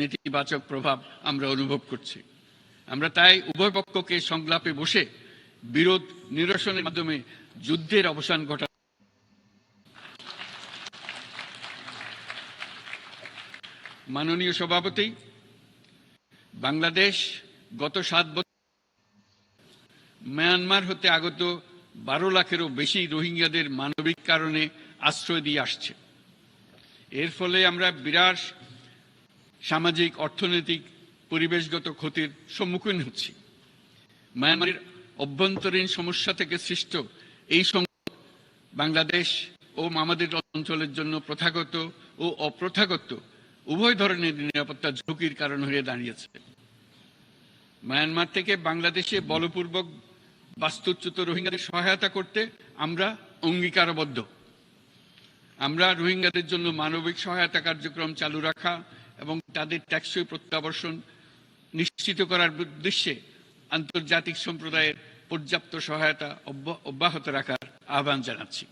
নেতিবাচক প্রভাব আমরা অনুভব করছি। আমরা তাই উভয় পক্ষকে সংলাপে বসে বিরোধ নিরসনের মাধ্যমে যুদ্ধের অবসান ঘটা মাননীয় সভাপতি, বাংলাদেশ গত সাত বছর মায়ানমার হতে আগত বারো লাখেরও বেশি রোহিঙ্গাদের মানবিক কারণে আশ্রয় দিয়ে আসছে। এর ফলে আমরা বিরাট সামাজিক, অর্থনৈতিক, পরিবেশগত ক্ষতির সম্মুখীন হচ্ছি। মায়ানমারের অভ্যন্তরীণ সমস্যা থেকে সৃষ্ট এই বাংলাদেশ ও আমাদের অঞ্চলের জন্য প্রথাগত ও অপ্রথাগত উভয় ধরনের নিরাপত্তা ঝুঁকির কারণ হয়ে দাঁড়িয়েছে। মায়ানমার থেকে বাংলাদেশে বলপূর্বক বাস্তুচ্যুত রোহিঙ্গাদের সহায়তা করতে আমরা অঙ্গীকারবদ্ধ। আমরা রোহিঙ্গাদের জন্য মানবিক সহায়তা কার্যক্রম চালু রাখা এবং তাদের ট্যাক্সই প্রত্যাবর্ষণ নিশ্চিত করার উদ্দেশ্যে আন্তর্জাতিক সম্প্রদায়ের পর্যাপ্ত সহায়তা অব্যাহত রাখার আহ্বান জানাচ্ছি।